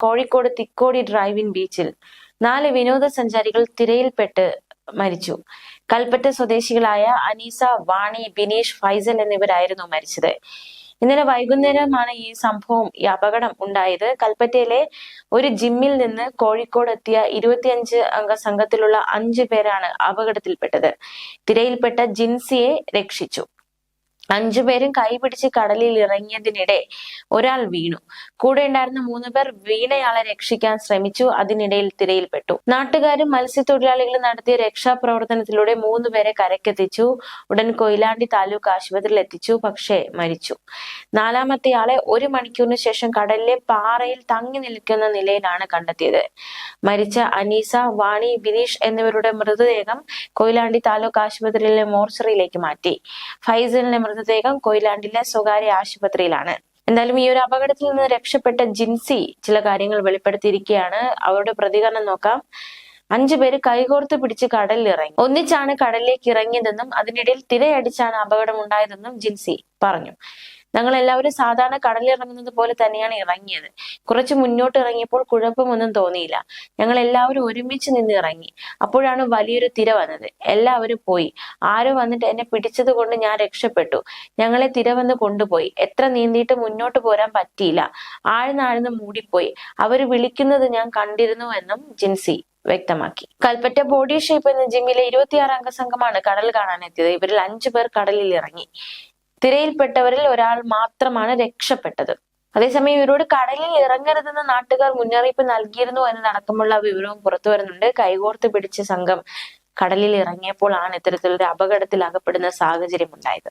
Kozhikode Thikkodi drive-in ബീച്ചിൽ നാല് വിനോദസഞ്ചാരികൾ തിരയിൽപ്പെട്ട് മരിച്ചു. കൽപ്പറ്റ സ്വദേശികളായ അനീസ വാണി ബിനീഷ് ഫൈസൽ എന്നിവരായിരുന്നു മരിച്ചത്. ഇന്നലെ വൈകുന്നേരമാണ് ഈ സംഭവം ഈ അപകടം ഉണ്ടായത്. കൽപ്പറ്റയിലെ ഒരു ജിമ്മിൽ നിന്ന് കോഴിക്കോട് എത്തിയ ഇരുപത്തിയഞ്ച് അംഗ സംഘത്തിലുള്ള അഞ്ചു പേരാണ് അപകടത്തിൽപ്പെട്ടത്. തിരയിൽപ്പെട്ട ജിൻസിയെ രക്ഷിച്ചു. അഞ്ചുപേരും കൈപിടിച്ച് കടലിൽ ഇറങ്ങിയതിനിടെ ഒരാൾ വീണു. കൂടെ ഉണ്ടായിരുന്ന മൂന്ന് പേർ വീണയാളെ രക്ഷിക്കാൻ ശ്രമിച്ചു. അതിനിടയിൽ തിരയിൽപ്പെട്ടു. നാട്ടുകാരും മത്സ്യത്തൊഴിലാളികളും നടത്തിയ രക്ഷാപ്രവർത്തനത്തിലൂടെ മൂന്ന് പേരെ കരക്കെത്തിച്ചു ഉടൻ കൊയിലാണ്ടി താലൂക്ക് ആശുപത്രിയിൽ എത്തിച്ചു. പക്ഷേ മരിച്ചു. നാലാമത്തെ ആളെ ഒരു മണിക്കൂറിന് ശേഷം കടലിലെ പാറയിൽ തങ്ങി നിൽക്കുന്ന നിലയിലാണ് കണ്ടെത്തിയത്. മരിച്ച അനീസ വാണി ബിനീഷ് എന്നിവരുടെ മൃതദേഹം കൊയിലാണ്ടി താലൂക്ക് ആശുപത്രിയിലെ മോർച്ചറിയിലേക്ക് മാറ്റി. ഫൈസലിന്റെ മൃതദേഹം കൊയിലാണ്ടിലെ സ്വകാര്യ ആശുപത്രിയിലാണ്. എന്തായാലും ഈ ഒരു അപകടത്തിൽ നിന്ന് രക്ഷപ്പെട്ട ജിൻസി ചില കാര്യങ്ങൾ വെളിപ്പെടുത്തിയിരിക്കുകയാണ്. അവരുടെ പ്രതികരണം നോക്കാം. അഞ്ചു പേര് കൈകോർത്ത് പിടിച്ച് കടലിൽ ഇറങ്ങി ഒന്നിച്ചാണ് കടലിലേക്ക് ഇറങ്ങിയതെന്നും അതിനിടയിൽ തിരയടിച്ചാണ് അപകടം ഉണ്ടായതെന്നും ജിൻസി പറഞ്ഞു. ഞങ്ങൾ എല്ലാവരും സാധാരണ കടലിറങ്ങുന്നത് പോലെ തന്നെയാണ് ഇറങ്ങിയത്. കുറച്ച് മുന്നോട്ട് ഇറങ്ങിയപ്പോൾ കുഴപ്പമൊന്നും തോന്നിയില്ല. ഞങ്ങൾ എല്ലാവരും ഒരുമിച്ച് നിന്ന് ഇറങ്ങി. അപ്പോഴാണ് വലിയൊരു തിര വന്നത്. എല്ലാവരും പോയി. ആരോ വന്നിട്ട് എന്നെ പിടിച്ചത് കൊണ്ട് ഞാൻ രക്ഷപ്പെട്ടു. ഞങ്ങളെ തിര വന്ന് കൊണ്ടുപോയി. എത്ര നീന്തിയിട്ട് മുന്നോട്ട് പോരാൻ പറ്റിയില്ല. ആഴ്ന്നാഴ്ന്ന് മൂടിപ്പോയി. അവർ വിളിക്കുന്നത് ഞാൻ കണ്ടിരുന്നു എന്നും ജിൻസി വ്യക്തമാക്കി. കൽപ്പറ്റ ബോഡി ഷേപ്പ് എന്ന ജിമ്മിലെ ഇരുപത്തിയാറ് അംഗസംഘമാണ് കടൽ കാണാൻ എത്തിയത് ഇവരിൽ അഞ്ചു പേർ കടലിൽ ഇറങ്ങി. തിരയിൽപ്പെട്ടവരിൽ ഒരാൾ മാത്രമാണ് രക്ഷപ്പെട്ടത്. അതേസമയം ഇവരോട് കടലിൽ ഇറങ്ങരുതെന്ന് നാട്ടുകാർ മുന്നറിയിപ്പ് നൽകിയിരുന്നു എന്നതടക്കമുള്ള വിവരവും പുറത്തു വരുന്നുണ്ട്. കൈകോർത്ത് പിടിച്ച സംഘം കടലിൽ ഇറങ്ങിയപ്പോഴാണ് ഇത്തരത്തിലൊരു അപകടത്തിൽ അകപ്പെടുന്ന സാഹചര്യം ഉണ്ടായത്